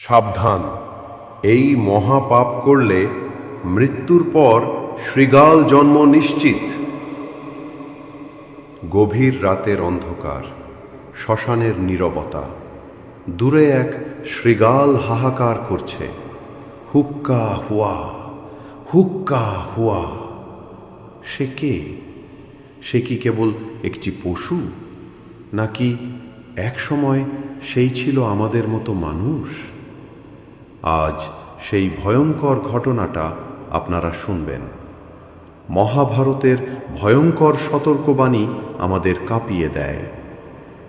সাবধান। এই মহাপাপ করলে মৃত্যুর পর শৃগাল জন্ম নিশ্চিত। গভীর রাতের অন্ধকার, শ্মশানের নীরবতা, দূরে এক শৃগাল হাহাকার করছে। হুক্কা হুয়া হুক্কা হুয়া। সে কে? সে কি কেবল একটি পশু? নাকি এক সময় সেই ছিল আমাদের মতো মানুষ? আজ সেই ভয়ঙ্কর ঘটনাটা আপনারা শুনবেন। মহাভারতের ভয়ঙ্কর সতর্কবাণী আমাদের কাঁপিয়ে দেয়।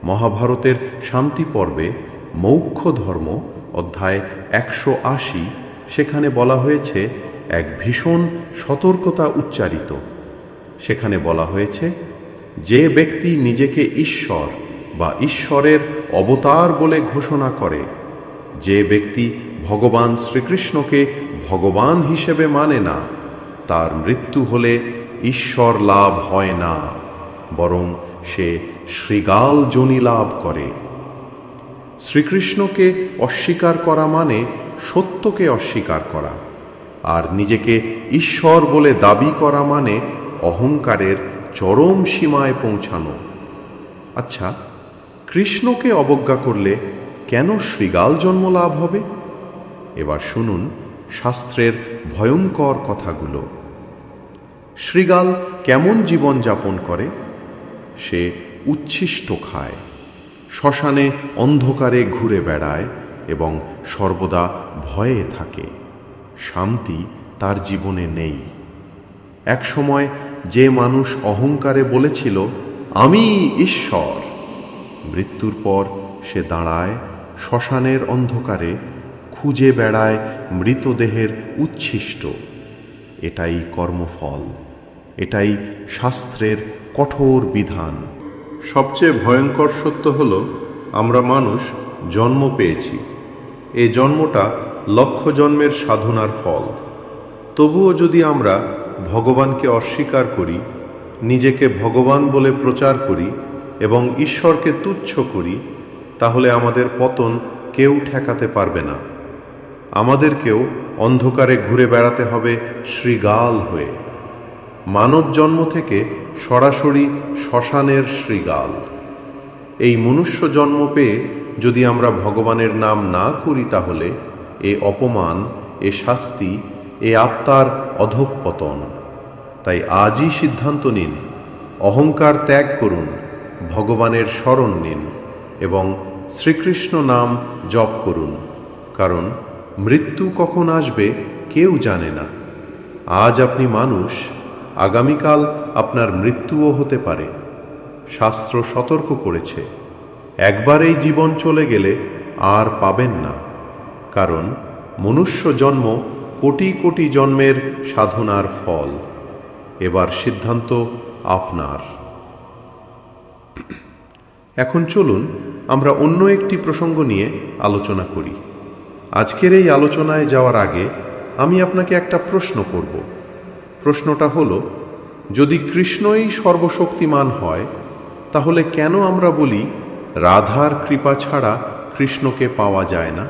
মহাভারতের শান্তি পর্বে মৌক্ষ ধর্ম, অধ্যায় একশো আশি, সেখানে বলা হয়েছে, এক ভীষণ সতর্কতা উচ্চারিত। সেখানে বলা হয়েছে, যে ব্যক্তি নিজেকে ঈশ্বর বা ঈশ্বরের অবতার বলে ঘোষণা করে, যে ব্যক্তি ভগবান শ্রীকৃষ্ণকে ভগবান হিসেবে মানে না। তার মৃত্যু হলে ঈশ্বর লাভ হয় না, বরং সে শৃগাল জনি লাভ করে। শ্রীকৃষ্ণকে অস্বীকার করা মানে সত্যকে অস্বীকার করা, আর নিজেকে ঈশ্বর বলে দাবি করা মানে অহংকারের চরম সীমায় পৌঁছানো। আচ্ছা কৃষ্ণকে অবজ্ঞা করলে কেন শৃগাল জন্ম লাভ হবে? এবার শুনুন শাস্ত্রের ভয়ঙ্কর কথাগুলো। শৃগাল কেমন জীবন যাপন করে? সে উচ্ছিষ্ট খায়। শ্মশানে অন্ধকারে ঘুরে বেড়ায় এবং সর্বদা ভয়ে থাকে। শান্তি তার জীবনে নেই। একসময় যে মানুষ অহংকারে বলেছিল, আমি ঈশ্বর। মৃত্যুর পর সে দাঁড়ায় শ্মশানের অন্ধকারে খুঁজে বেড়ায় মৃতদেহের উচ্ছিষ্ট। এটাই কর্মফল, এটাই শাস্ত্রের কঠোর বিধান। সবচেয়ে ভয়ঙ্কর সত্য হল, আমরা মানুষ জন্ম পেয়েছি। এ জন্মটা লক্ষ জন্মের সাধনার ফল। তবুও যদি আমরা ভগবানকে অস্বীকার করি, নিজেকে ভগবান বলে প্রচার করি এবং ঈশ্বরকে তুচ্ছ করি, তাহলে আমাদের পতন কেউ ঠেকাতে পারবে না। আমাদেরকেও অন্ধকারে ঘুরে বেড়াতে হবে শ্রীগাল হয়ে। মানব জন্ম থেকে সরাসরি শ্মশানের শ্রীগাল। এই মনুষ্য জন্ম পেয়ে যদি আমরা ভগবানের নাম না করি তাহলে এ অপমান, এ শাস্তি, এ আত্মার অধঃপতন। তাই আজই সিদ্ধান্ত নিন, অহংকার ত্যাগ করুন, ভগবানের স্মরণ নিন এবং শ্রীকৃষ্ণ নাম জপ করুন। কারণ মৃত্যু কখন আসবে কেউ জানে না। আজ আপনি মানুষ, আগামীকাল আপনার মৃত্যুও হতে পারে। শাস্ত্র সতর্ক করেছে একবার এই জীবন চলে গেলে আর পাবেন না। কারণ মনুষ্য জন্ম কোটি কোটি জন্মের সাধনার ফল। এবার সিদ্ধান্ত আপনার। এখন চলুন আমরা অন্য একটি প্রসঙ্গ নিয়ে আলোচনা করি। আজকের এই আলোচনায় যাওয়ার আগে আমি আপনাকে একটা প্রশ্ন করব। প্রশ্নটা হলো, যদি কৃষ্ণই সর্বশক্তিমান হয়, তাহলে কেন আমরা বলি রাধার কৃপা ছাড়া কৃষ্ণকে পাওয়া যায় না?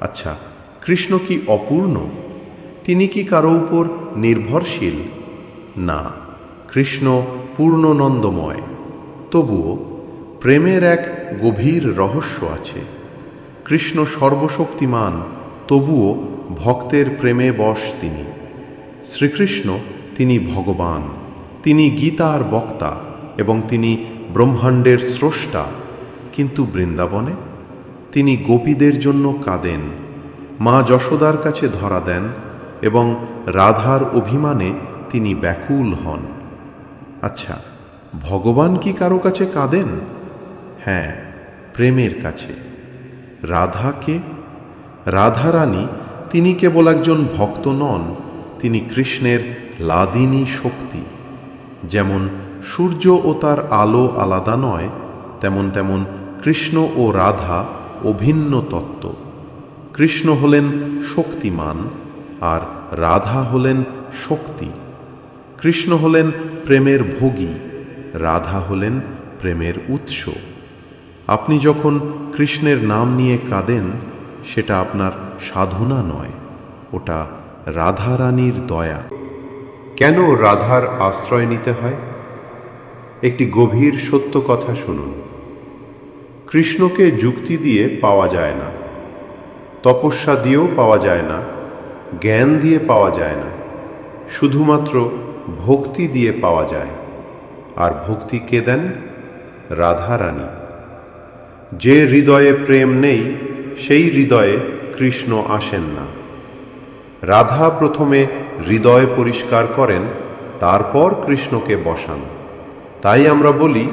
আচ্ছা কৃষ্ণ কি অপূর্ণ? তিনি কি কারও উপর নির্ভরশীল? না, কৃষ্ণ পূর্ণনন্দময়। তবুও প্রেমের এক গভীর রহস্য আছে। কৃষ্ণ সর্বশক্তিমান, তবুও ভক্তের প্রেমে বশ তিনি। শ্রীকৃষ্ণ তিনি ভগবান, তিনি গীতার বক্তা এবং তিনি ব্রহ্মাণ্ডের স্রষ্টা। কিন্তু বৃন্দাবনে তিনি গোপীদের জন্য কাঁদেন, মা যশোদার কাছে ধরা দেন এবং রাধার অভিমানে তিনি ব্যাকুল হন। আচ্ছা ভগবান কি কারও কাছে কাঁদেন? হ্যাঁ প্রেমের কাছে। রাধাকে? রাধারানী, তিনি কেবল একজন ভক্ত নন, তিনি কৃষ্ণের লাদিনী শক্তি। যেমন সূর্য ও তার আলো আলাদা নয়, তেমন তেমন কৃষ্ণ ও রাধা অভিন্ন তত্ত্ব। কৃষ্ণ হলেন শক্তিমান আর রাধা হলেন শক্তি। কৃষ্ণ হলেন প্রেমের ভোগী, রাধা হলেন প্রেমের উৎস। আপনি যখন কৃষ্ণের নাম নিয়ে কাঁদেন, সেটা আপনার সাধনা নয়, ওটা রাধারানীর দয়া। কেন রাধার আশ্রয় নিতে হয়? একটি গভীর সত্য কথা শুনুন। কৃষ্ণকে যুক্তি দিয়ে পাওয়া যায় না, তপস্যা দিয়েও পাওয়া যায় না, জ্ঞান দিয়ে পাওয়া যায় না, শুধুমাত্র ভক্তি দিয়ে পাওয়া যায়। আর ভক্তি কে দেন? রাধারানী। যে হৃদয়ে প্রেম নেই, সেই হৃদয়ে কৃষ্ণ আসেন না। রাধা প্রথমে হৃদয় পরিষ্কার করেন, তারপর কৃষ্ণকে বসান। তাই আমরা বলি,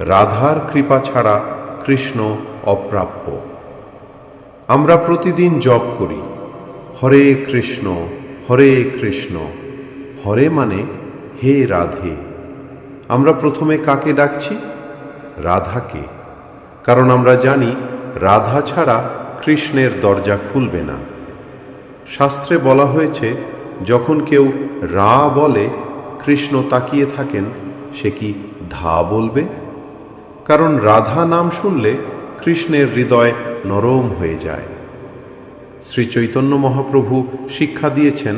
রাধার কৃপা ছাড়া কৃষ্ণ অপ্রাপ্য। আমরা প্রতিদিন জপ করি, হরে কৃষ্ণ হরে কৃষ্ণ, হরে মানে হে রাধে। আমরা প্রথমে কাকে ডাকছি? রাধাকে। কারণ আমরা জানি, রাধা ছাড়া কৃষ্ণের দরজা খুলবে না। শাস্ত্রে বলা হয়েছে, যখন কেউ রা বলে, কৃষ্ণ তাকিয়ে থাকেন সে কি ধা বলবে? কারণ রাধা নাম শুনলে কৃষ্ণের হৃদয় নরম হয়ে যায়। শ্রী চৈতন্য মহাপ্রভু শিক্ষা দিয়েছেন,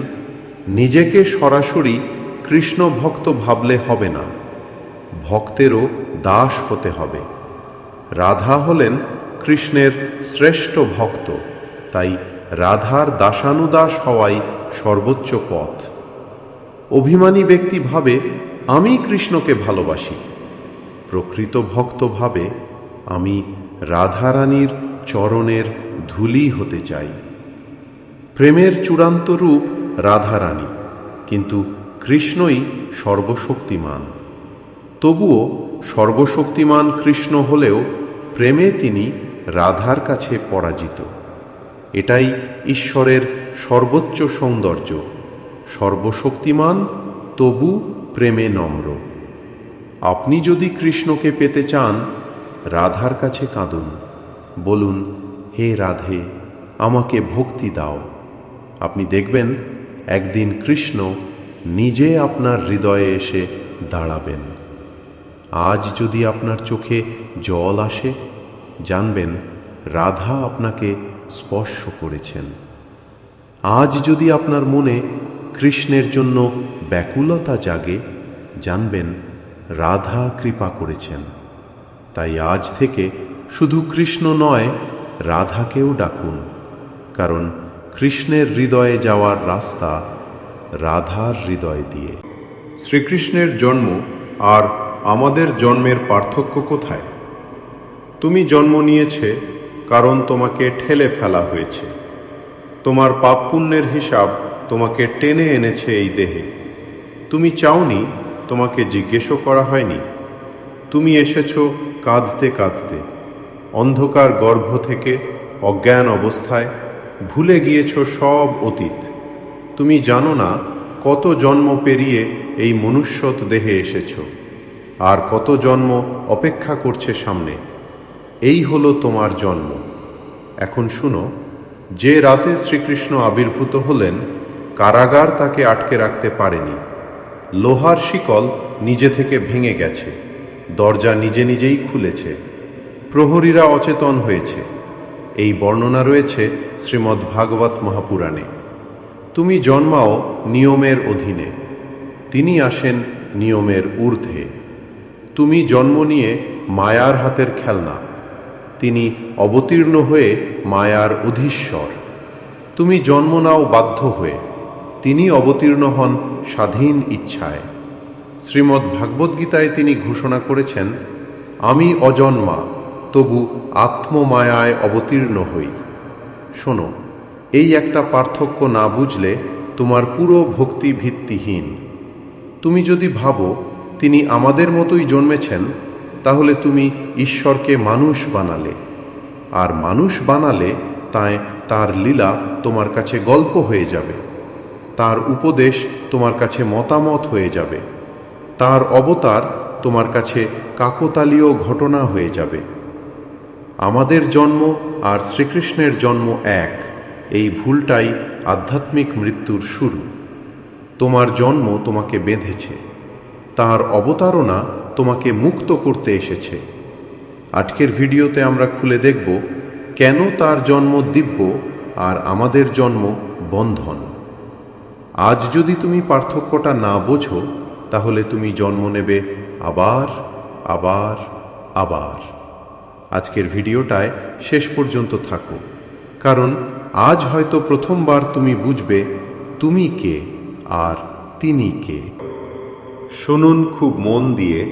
নিজেকে সরাসরি কৃষ্ণ ভক্ত ভাবলে হবে না। ভক্তেরও দাস হতে হবে। রাধা হলেন কৃষ্ণের শ্রেষ্ঠ ভক্ত, তাই রাধার দাসানুদাস হওয়াই সর্বোচ্চ পথ। অভিমানী ব্যক্তি ভাবে, আমি কৃষ্ণকে ভালোবাসি। প্রকৃত ভক্ত ভাবে, আমি রাধারানীর চরণের ধুলি হতে চাই। প্রেমের চূড়ান্ত রূপ রাধারানী, কিন্তু কৃষ্ণই সর্বশক্তিমান। তবুও সর্বশক্তিমান কৃষ্ণ হলেও প্রেমে তিনি রাধার কাছে পরাজিত। এটাই ঈশ্বরের সর্বোচ্চ সৌন্দর্য। সর্বশক্তিমান, তবু প্রেমে নম্র। আপনি যদি কৃষ্ণকে পেতে চান, রাধার কাছে কাঁদুন। বলুন, হে রাধে, আমাকে ভক্তি দাও। আপনি দেখবেন, একদিন কৃষ্ণ নিজে আপনার হৃদয়ে এসে দাঁড়াবেন। আজ যদি আপনার চোখে জল আসে জানবেন, রাধা আপনাকে স্পর্শ করেছেন। আজ যদি আপনার মনে কৃষ্ণের জন্য ব্যাকুলতা জাগে, জানবেন, রাধা কৃপা করেছেন। তাই আজ থেকে শুধু কৃষ্ণ নয়, রাধাকেও ডাকুন। কারণ কৃষ্ণের হৃদয়ে যাওয়ার রাস্তা রাধার হৃদয় দিয়ে। শ্রীকৃষ্ণের জন্ম আর আমাদের জন্মের পার্থক্য কোথায়? তুমি জন্ম নিয়েছে কারণ তোমাকে ঠেলে ফেলা হয়েছে। তোমার পাপ পুণ্যের হিসাব তোমাকে টেনে এনেছে এই দেহে। তুমি চাওনি তোমাকে জিজ্ঞেসও করা হয়নি। তুমি এসেছ কাঁদতে কাঁদতে। অন্ধকার গর্ভ থেকে অজ্ঞান অবস্থায় ভুলে গিয়েছ সব অতীত। তুমি জানো না কত জন্ম পেরিয়ে এই মনুষ্যত দেহে এসেছ। আর কত জন্ম অপেক্ষা করছে সামনে। এই হলো তোমার জন্ম। এখন শুনো, যে রাতে শ্রীকৃষ্ণ আবির্ভূত হলেন, কারাগার তাকে আটকে রাখতে পারেনি। লোহার শিকল নিজে থেকে ভেঙে গেছে, দরজা নিজে নিজেই খুলেছে, প্রহরীরা অচেতন হয়েছে। এই বর্ণনা রয়েছে শ্রীমদ্ ভাগবত মহাপুরাণে। তুমি জন্মাও নিয়মের অধীনে, তিনি আসেন নিয়মের ঊর্ধ্বে। তুমি জন্ম নিয়ে মায়ার হাতের খেলনা তিনি অবতীর্ণ হয়ে মায়ার অধীশ্বর। তুমি জন্ম নাও বাধ্য হয়ে। তিনি অবতীর্ণ হন স্বাধীন ইচ্ছায়। শ্রীমদ্ ভাগবদ্গীতায় তিনি ঘোষণা করেছেন, আমি অজন্মা, তবু আত্মমায়ায় অবতীর্ণ হই। শোনো, এই একটা পার্থক্য না বুঝলে তোমার পুরো ভক্তি ভিত্তিহীন। তুমি যদি ভাবো, তিনি আমাদের মতোই জন্মেছেন তাহলে তুমি ঈশ্বরকে মানুষ বানালে। আর মানুষ বানালে তাই তার লীলা তোমার কাছে গল্প হয়ে যাবে। তার উপদেশ তোমার কাছে মতামত হয়ে যাবে। তার অবতার তোমার কাছে কাকতালীয় ঘটনা হয়ে যাবে। আমাদের জন্ম আর শ্রীকৃষ্ণের জন্ম এক। এই ভুলটাই আধ্যাত্মিক মৃত্যুর শুরু। তোমার জন্ম তোমাকে বেঁধেছে। তার অবতারণা তোমাকে মুক্ত করতে এসেছে। আজকের ভিডিওতে আমরা খুলে দেখব, কেন তার জন্ম দিব্য আর আমাদের জন্ম বন্ধন। আজ যদি তুমি পার্থক্যটা না বোঝো, তাহলে তুমি জন্ম নেবে আবার আবার আবার। আজকের ভিডিওটায় শেষ পর্যন্ত থাকো, কারণ আজ হয়তো প্রথমবার তুমি বুঝবে তুমি কে আর তিনি কে। শুনুন খুব মন দিয়ে,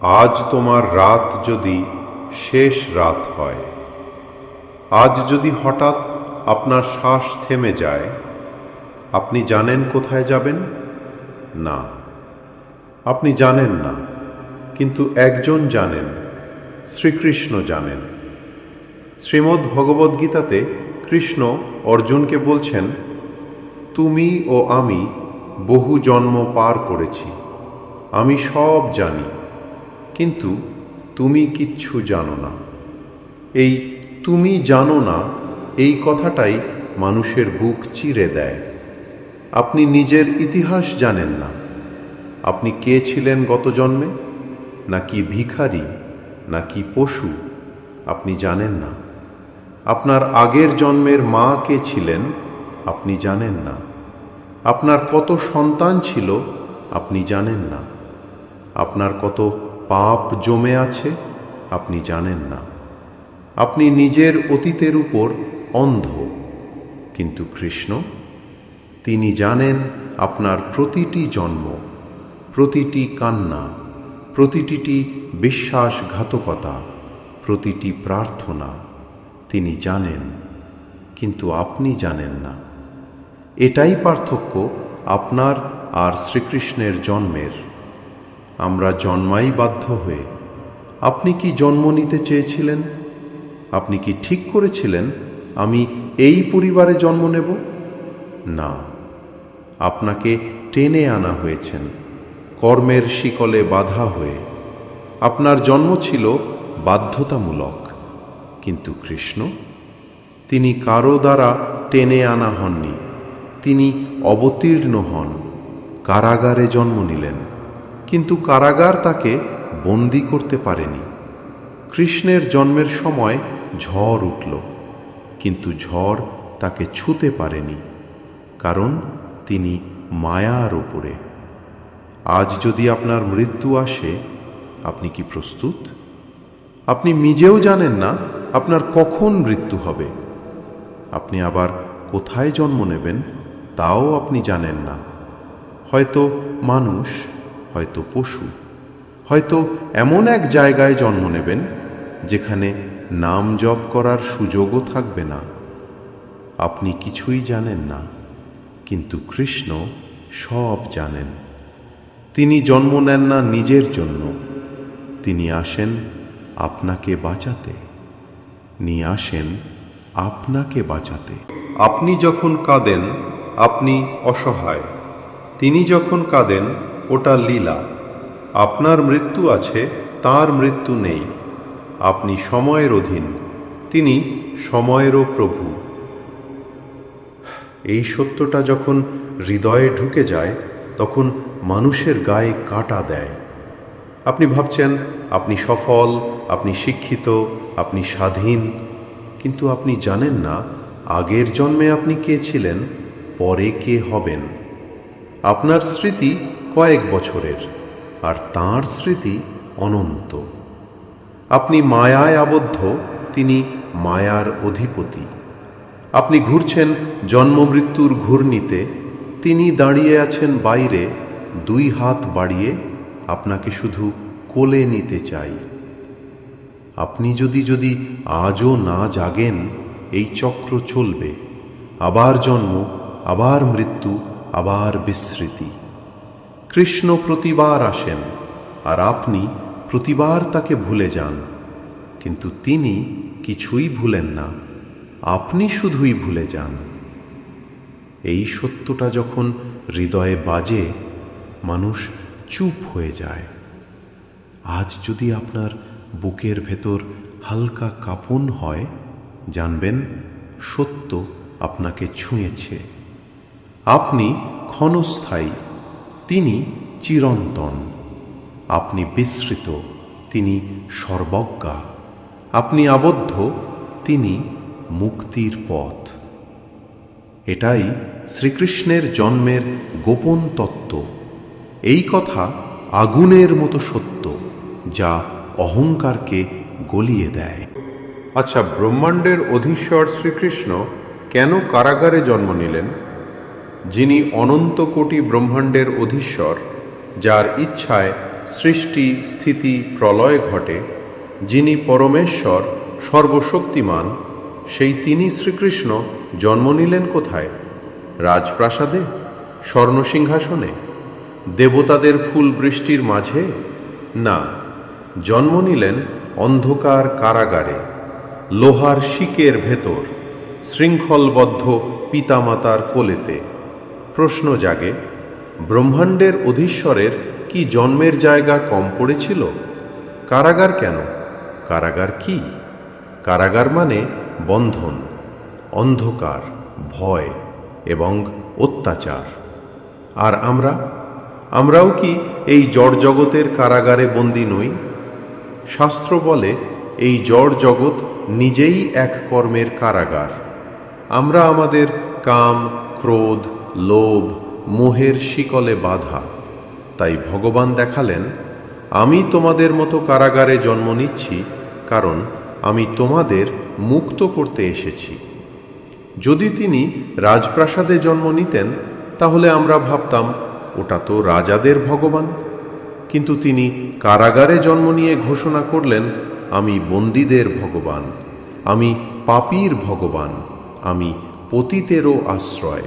আজ তোমার রাত যদি শেষ রাত হয়, আজ যদি হঠাৎ আপনার শ্বাস থেমে যায়, আপনি জানেন কোথায় যাবেন? না। আপনি জানেন না, কিন্তু একজন জানেন, শ্রীকৃষ্ণ জানেন। শ্রীমদ্ ভগবদ্গীতাতে কৃষ্ণ অর্জুনকে বলছেন, তুমি ও আমি বহু জন্ম পার করেছি। আমি সব জানি, কিন্তু তুমি কিচ্ছু জানো না। এই তুমি জানো না, এই কথাটাই মানুষের বুক চিরে দেয়। আপনি নিজের ইতিহাস জানেন না। আপনি কে ছিলেন গত জন্মে? নাকি ভিখারি? নাকি পশু? আপনি জানেন না। আপনার আগের জন্মের মা কে ছিলেন? আপনি জানেন না। আপনার কত সন্তান ছিল আপনি জানেন না। আপনার কত পাপ জমে আছে আপনি জানেন না। আপনি নিজের অতীতের উপর অন্ধ। কিন্তু কৃষ্ণ, তিনি জানেন আপনার প্রতিটি জন্ম, প্রতিটি কান্না প্রতিটি বিশ্বাসঘাতকতা, প্রতিটি প্রার্থনা তিনি জানেন, কিন্তু আপনি জানেন না। এটাই পার্থক্য আপনার আর শ্রীকৃষ্ণের জন্মের। আমরা জন্মাই বাধ্য হয়ে। আপনি কি জন্ম নিতে চেয়েছিলেন? আপনি কি ঠিক করেছিলেন আমি এই পরিবারে জন্ম নেব? না। আপনাকে টেনে আনা হয়েছেন। কর্মের শিকলে বাধা হয়ে। আপনার জন্ম ছিল বাধ্যতামূলক। কিন্তু কৃষ্ণ? তিনি কারও দ্বারা টেনে আনা হননি। তিনি অবতীর্ণ হন, কারাগারে জন্ম নিলেন, কিন্তু কারাগার তাকে বন্দি করতে পারেনি। কৃষ্ণের জন্মের সময় ঝড় উঠল, কিন্তু ঝড় তাকে ছুতে পারেনি, কারণ তিনি মায়ার ওপরে। আজ যদি আপনার মৃত্যু আসে, আপনি কি প্রস্তুত? আপনি নিজেও জানেন না আপনার কখন মৃত্যু হবে। আপনি আবার কোথায় জন্ম নেবেন? তাও আপনি জানেন না। হয়তো মানুষ, হয়তো পশু, হয়তো এমন এক জায়গায় জন্ম নেবেন, যেখানে নাম জপ করার সুযোগও থাকবে না। আপনি কিছুই জানেন না, কিন্তু কৃষ্ণ সব জানেন। তিনি জন্ম নেন না নিজের জন্য, তিনি আসেন আপনাকে বাঁচাতে। নিয়ে আসেন আপনাকে বাঁচাতে। আপনি যখন কাঁদেন আপনি অসহায়। তিনি যখন কাঁদেন, ওটা লীলা। আপনার মৃত্যু আছে, তার মৃত্যু নেই। আপনি সময়ের অধীন। তিনি সময়েরও প্রভু। এই সত্যটা যখন হৃদয়ে ঢুকে যায়, তখন মানুষের গায়ে কাটা দেয়। আপনি ভাবছেন, আপনি সফল, আপনি শিক্ষিত, আপনি স্বাধীন। কিন্তু আপনি জানেন না, আগের জন্মে আপনি কে ছিলেন? পরে কে হবেন? আপনার স্মৃতি কয়েক বছরের, আর তাঁর স্মৃতি অনন্ত। আপনি মায়ায় আবদ্ধ, তিনি মায়ার অধিপতি। আপনি ঘুরছেন জন্মমৃত্যুর ঘূর্ণিতে, তিনি দাঁড়িয়ে আছেন বাইরে, দুই হাত বাড়িয়ে আপনাকে শুধু কোলে নিতে চাই। আপনি যদি যদি আজও না জাগেন, এই চক্র চলবে। আবার জন্ম আবার মৃত্যু, আবার বিস্মৃতি। কৃষ্ণ প্রতিবার আসেন, আর আপনি প্রতিবার তাকে ভুলে যান। কিন্তু তিনি কিছুই ভুলেন না, আপনি শুধুই ভুলে যান। এই সত্যটা যখন হৃদয়ে বাজে, মানুষ চুপ হয়ে যায়। আজ যদি আপনার বুকের ভেতর হালকা কাঁপন হয়, জানবেন সত্য আপনাকে ছুঁয়েছে। আপনি ক্ষণস্থায়ী, তিনি চিরন্তন। আপনি বিস্মৃত তিনি সর্বজ্ঞা। আপনি আবদ্ধ, তিনি মুক্তির পথ। এটাই শ্রীকৃষ্ণের জন্মের গোপন তত্ত্ব। এই কথা আগুনের মতো সত্য, যা অহংকারকে গলিয়ে দেয়। আচ্ছা ব্রহ্মাণ্ডের অধীশ্বর শ্রীকৃষ্ণ কেন কারাগারে জন্ম নিলেন? যিনি অনন্ত কোটি ব্রহ্মাণ্ডের অধীশ্বর, যার ইচ্ছায় সৃষ্টি, স্থিতি, প্রলয় ঘটে, যিনি পরমেশ্বর, সর্বশক্তিমান, সেই তিনি শ্রীকৃষ্ণ জন্ম নিলেন কোথায়? রাজপ্রাসাদে? স্বর্ণসিংহাসনে? দেবতাদের ফুল বৃষ্টির মাঝে? না, জন্ম নিলেন অন্ধকার কারাগারে, লোহার শিকের ভেতর, শৃঙ্খলবদ্ধ পিতামাতার কোলেতে। প্রশ্ন জাগে, ব্রহ্মাণ্ডের অধীশ্বরের কি জন্মের জায়গা কম পড়েছিল? কারাগার কেন? কারাগার কি? কারাগার মানে বন্ধন, অন্ধকার, ভয় এবং অত্যাচার। আর আমরা? আমরাও কি এই জড় জগতের কারাগারে বন্দী নই? শাস্ত্র বলে এই জড় জগৎ নিজেই এক কর্মের কারাগার। আমরা আমাদের কাম, ক্রোধ লোভ মোহের শিকলে বাধা। তাই ভগবান দেখালেন, আমি তোমাদের মতো কারাগারে জন্ম নিচ্ছি, কারণ আমি তোমাদের মুক্ত করতে এসেছি। যদি তিনি রাজপ্রাসাদে জন্ম নিতেন, তাহলে আমরা ভাবতাম, ওটা তো রাজাদের ভগবান। কিন্তু তিনি কারাগারে জন্ম নিয়ে ঘোষণা করলেন, আমি বন্দীদের ভগবান, আমি পাপীর ভগবান, আমি পতিতেরও আশ্রয়।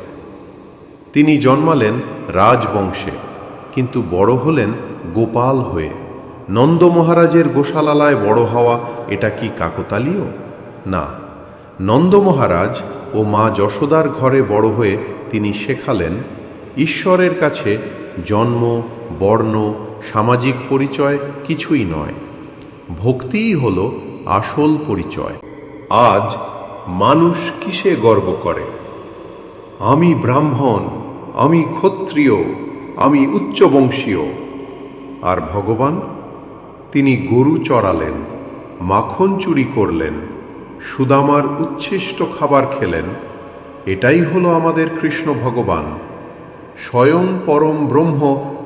তিনি জন্মালেন রাজবংশে, কিন্তু বড় হলেন গোপাল হয়ে। নন্দ মহারাজের গোশালালায় বড় হওয়া এটা কি কাকতালীয়? না। নন্দ মহারাজ ও মা যশোদার ঘরে বড় হয়ে তিনি শেখালেন, ঈশ্বরের কাছে জন্ম, বর্ণ, সামাজিক পরিচয় কিছুই নয়। ভক্তিই হল আসল পরিচয়। আজ মানুষ কিসে গর্ব করে? আমি ব্রাহ্মণ আমি ক্ষত্রিয়, আমি উচ্চবংশীয়। আর ভগবান, তিনি গরু চড়ালেন, মাখন চুরি করলেন, সুদামার উচ্ছিষ্ট খাবার খেলেন, এটাই হলো আমাদের কৃষ্ণ ভগবান। স্বয়ং পরম ব্রহ্ম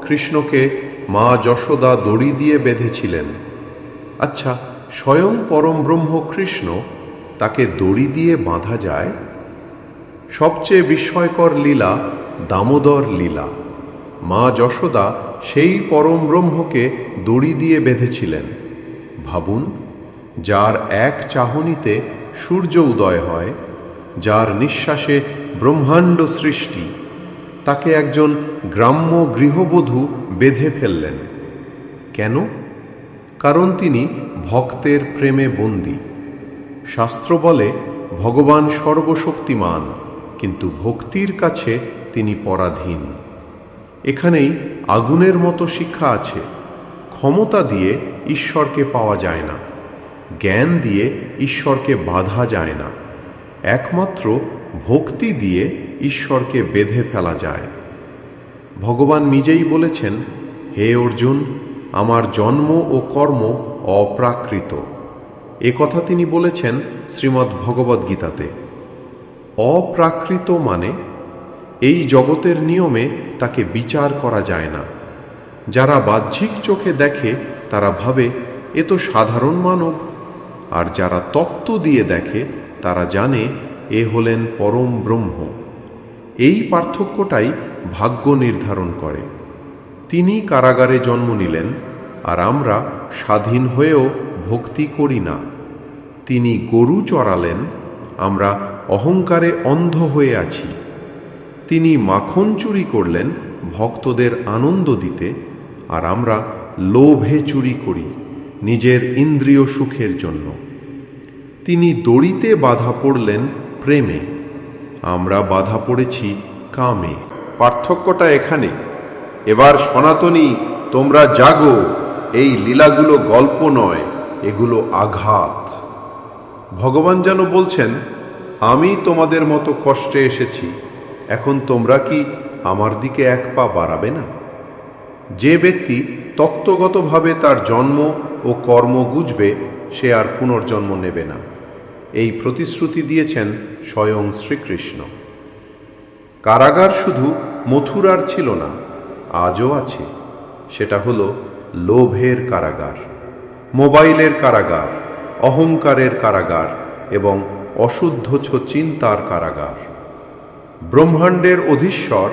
কৃষ্ণকে মা যশোদা দড়ি দিয়ে বেঁধেছিলেন। আচ্ছা স্বয়ং পরম ব্রহ্ম কৃষ্ণ তাকে দড়ি দিয়ে বাঁধা যায়? সবচেয়ে বিস্ময়কর লীলা দামোদর লীলা। মা যশোদা সেই পরম ব্রহ্মকে দড়ি দিয়ে বেঁধেছিলেন। ভাবুন, যার এক চাহনিতে সূর্য উদয় হয়, যার নিঃশ্বাসে ব্রহ্মাণ্ড সৃষ্টি, তাকে একজন গ্রাম্য গৃহবধূ বেঁধে ফেললেন। কেন? কারণ তিনি ভক্তের প্রেমে বন্দী। শাস্ত্র বলে, ভগবান সর্বশক্তিমান, কিন্তু ভক্তির কাছে তিনি পরাধীন। এখানেই আগুনের মতো শিক্ষা আছে। ক্ষমতা দিয়ে ঈশ্বরকে পাওয়া যায় না। জ্ঞান দিয়ে ঈশ্বরকে বাধা যায় না। একমাত্র ভক্তি দিয়ে ঈশ্বরকে বেঁধে ফেলা যায়। ভগবান নিজেই বলেছেন, হে অর্জুন, আমার জন্ম ও কর্ম অপ্রাকৃত। এ কথা তিনি বলেছেন শ্রীমদ্ ভগবদ্গীতাতে। অপ্রাকৃত মানে এই জগতের নিয়মে তাকে বিচার করা যায় না। যারা বাহ্যিক চোখে দেখে, তারা ভাবে, এ তো সাধারণ মানব। আর যারা তত্ত্ব দিয়ে দেখে, তারা জানে, এ হলেন পরম ব্রহ্ম। এই পার্থক্যটাই ভাগ্য নির্ধারণ করে। তিনি কারাগারে জন্ম নিলেন, আর আমরা স্বাধীন হয়েও ভক্তি করি না। তিনি গরু চড়ালেন, আমরা অহংকারে অন্ধ হয়ে আছি। তিনি মাখন চুরি করলেন, ভক্তদের আনন্দ দিতে, আর আমরা লোভে চুরি করি নিজের ইন্দ্রিয় সুখের জন্য। তিনি দড়িতে বাধা পড়লেন প্রেমে, আমরা বাধা পড়েছি কামে। পার্থক্যটা এখানে। এবার সনাতনী, তোমরা জাগো, এই লীলাগুলো গল্প নয়, এগুলো আঘাত। ভগবান যেন বলছেন, আমি তোমাদের মতো কষ্টে এসেছি। এখন তোমরা কি আমার দিকে এক পা বাড়াবে না? যে ব্যক্তি তত্ত্বগতভাবে তার জন্ম ও কর্ম বুঝবে সে আর পুনর্জন্ম নেবে না। এই প্রতিশ্রুতি দিয়েছেন স্বয়ং শ্রীকৃষ্ণ। কারাগার শুধু মথুরার ছিল না, আজও আছে। সেটা হলো লোভের কারাগার, মোবাইলের কারাগার, অহংকারের কারাগার এবং অশুদ্ধ চিন্তার কারাগার। ব্রহ্মাণ্ডের অধীশ্বর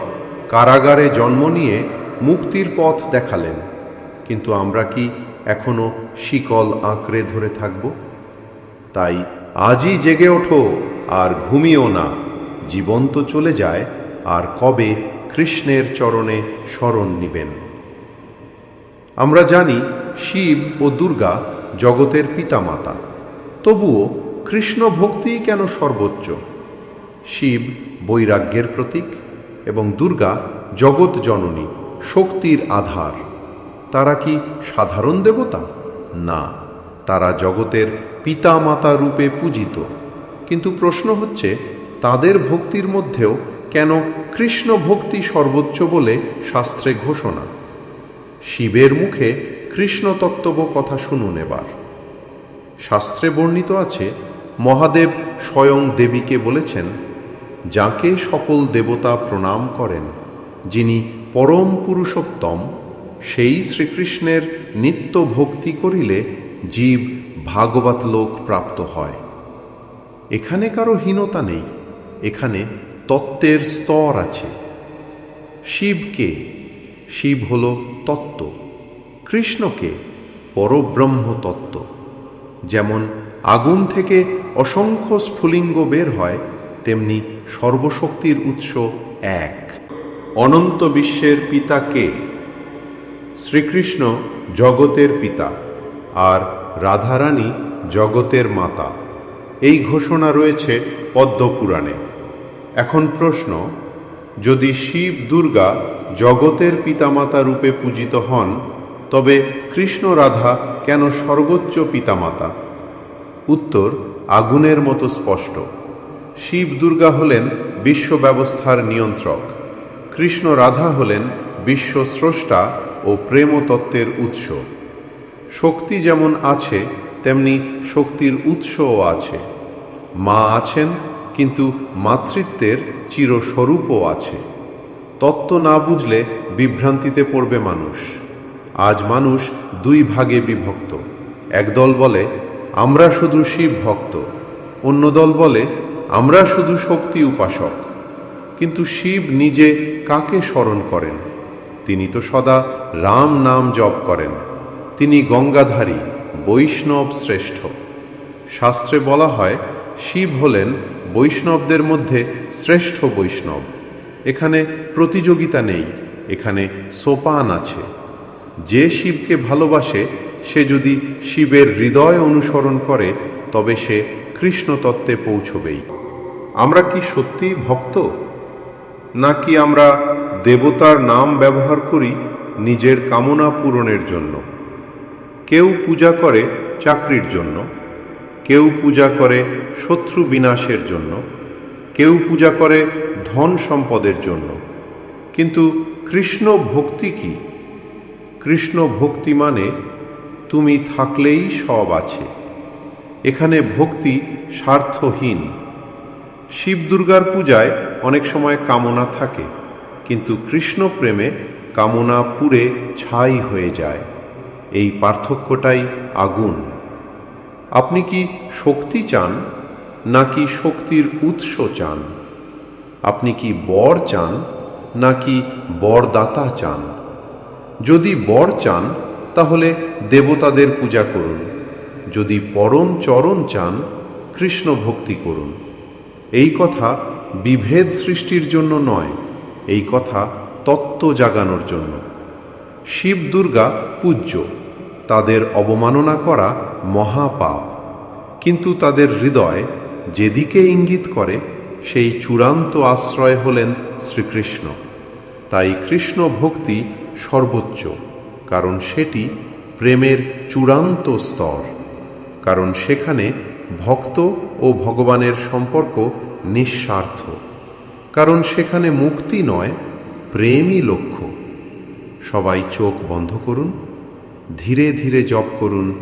কারাগারে জন্ম নিয়ে মুক্তির পথ দেখালেন। কিন্তু আমরা কি এখনও শিকল আঁকড়ে ধরে থাকব? তাই আজই জেগে ওঠো আর ঘুমিও না। জীবন তো চলে যায় আর কবে কৃষ্ণের চরণে শরণ নিবেন। আমরা জানি শিব ও দুর্গা জগতের পিতামাতা। তবুও কৃষ্ণ ভক্তিই কেন সর্বোচ্চ? শিব বৈরাগ্যের প্রতীক এবং দুর্গা জগৎ জননী, শক্তির আধার। তারা কি সাধারণ দেবতা? না, তারা জগতের পিতা মাতা রূপে পূজিত। কিন্তু প্রশ্ন হচ্ছে, তাদের ভক্তির মধ্যেও কেন কৃষ্ণ ভক্তি সর্বোচ্চ বলে শাস্ত্রে ঘোষণা? শিবের মুখে কৃষ্ণ তত্ত্বব কথা শুনুন এবার। শাস্ত্রে বর্ণিত আছে, মহাদেব স্বয়ং দেবীকে বলেছেন যাকে সকল দেবতা প্রণাম করেন, যিনি পরম পুরুষোত্তম, সেই শ্রীকৃষ্ণের নিত্য ভক্তি করিলে জীব ভাগবত লোক প্রাপ্ত হয়। এখানে কারও হীনতা নেই, এখানে তত্ত্বের স্তর আছে। শিবকে শিব হল তত্ত্ব। কৃষ্ণকে পরব্রহ্ম তত্ত্ব। যেমন আগুন থেকে অসংখ্য স্ফুলিঙ্গ বের হয়, তেমনি সর্বশক্তির উৎস এক। অনন্ত বিশ্বের পিতা কে? শ্রীকৃষ্ণ জগতের পিতা আর রাধারানী জগতের মাতা। এই ঘোষণা রয়েছে পদ্মপুরাণে। এখন প্রশ্ন, যদি শিব দুর্গা জগতের পিতামাতা রূপে পূজিত হন, তবে কৃষ্ণ রাধা কেন সর্বোচ্চ পিতামাতা? উত্তর, আগুনের মতো স্পষ্ট। শিব দুর্গা হলেন বিশ্ব ব্যবস্থার নিয়ন্ত্রক। কৃষ্ণ রাধা হলেন বিশ্ব স্রষ্টা ও প্রেম তত্ত্বের উৎস। শক্তি যেমন আছে, তেমনি শক্তির উৎসও আছে। মা আছেন, কিন্তু মাতৃত্বের চিরস্বরূপও আছে। তত্ত্ব না বুঝলে বিভ্রান্তিতে পড়বে মানুষ। আজ মানুষ দুই ভাগে বিভক্ত। একদল বলে, আমরা শুধু শিব ভক্ত। অন্য দল বলে আমরা শুধু শক্তি উপাসক, কিন্তু শিব নিজে কাকে স্মরণ করেন? তিনি তো সদা রাম নাম জপ করেন, তিনি গঙ্গাধারী, বৈষ্ণব শ্রেষ্ঠ। শাস্ত্রে বলা হয়, শিব হলেন বৈষ্ণবদের মধ্যে শ্রেষ্ঠ বৈষ্ণব। এখানে প্রতিযোগিতা নেই, এখানে সোপান আছে। যে শিবকে ভালোবাসে, সে যদি শিবের হৃদয় অনুসরণ করে, তবে সে কৃষ্ণ তত্ত্বে পৌঁছবেই। আমরা কি সত্যি ভক্ত? নাকি আমরা দেবতার নাম ব্যবহার করি নিজের কামনা পূরণের জন্য? কেউ পূজা করে চাকরির জন্য, কেউ পূজা করে শত্রু বিনাশের জন্য, কেউ পূজা করে ধন সম্পদের জন্য। কিন্তু কৃষ্ণ ভক্তি কি? কৃষ্ণ ভক্তি মানে তুমি থাকলেই সব আছে। এখানে ভক্তি স্বার্থহীন। শিব দুর্গার পূজায় অনেক সময় কামনা থাকে, কিন্তু কৃষ্ণ প্রেমে কামনা পুরে ছাই হয়ে যায়। এই পার্থক্যটাই আগুন। আপনি কি শক্তি চান, নাকি শক্তির উৎস চান? আপনি কি বর চান, নাকি বরদাতা চান? যদি বর চান, তাহলে দেবতাদের পূজা করুন। যদি পরম চরণ চান, কৃষ্ণ ভক্তি করুন। এই কথা বিভেদ সৃষ্টির জন্য নয়, এই কথা তত্ত্ব জাগানোর জন্য। শিব দুর্গা পূজ্য, তাদের অবমাননা করা মহাপাপ। কিন্তু তাদের হৃদয় যেদিকে ইঙ্গিত করে, সেই চূড়ান্ত আশ্রয় হলেন শ্রীকৃষ্ণ। তাই কৃষ্ণ ভক্তি সর্বোচ্চ, কারণ সেটি প্রেমের চূড়ান্ত স্তর। কারণ সেখানে ভক্ত ও ভগবানের সম্পর্ক নিঃস্বার্থ। কারণ সেখানে মুক্তি নয়, প্রেমই লক্ষ্য। সবাই চোখ বন্ধ করুন, ধীরে ধীরে জপ করুন,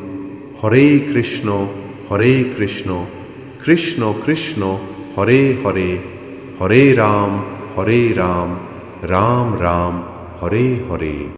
হরে কৃষ্ণ হরে কৃষ্ণ কৃষ্ণ কৃষ্ণ, হরে হরে হরে রাম হরে রাম রাম রাম, হরে হরে।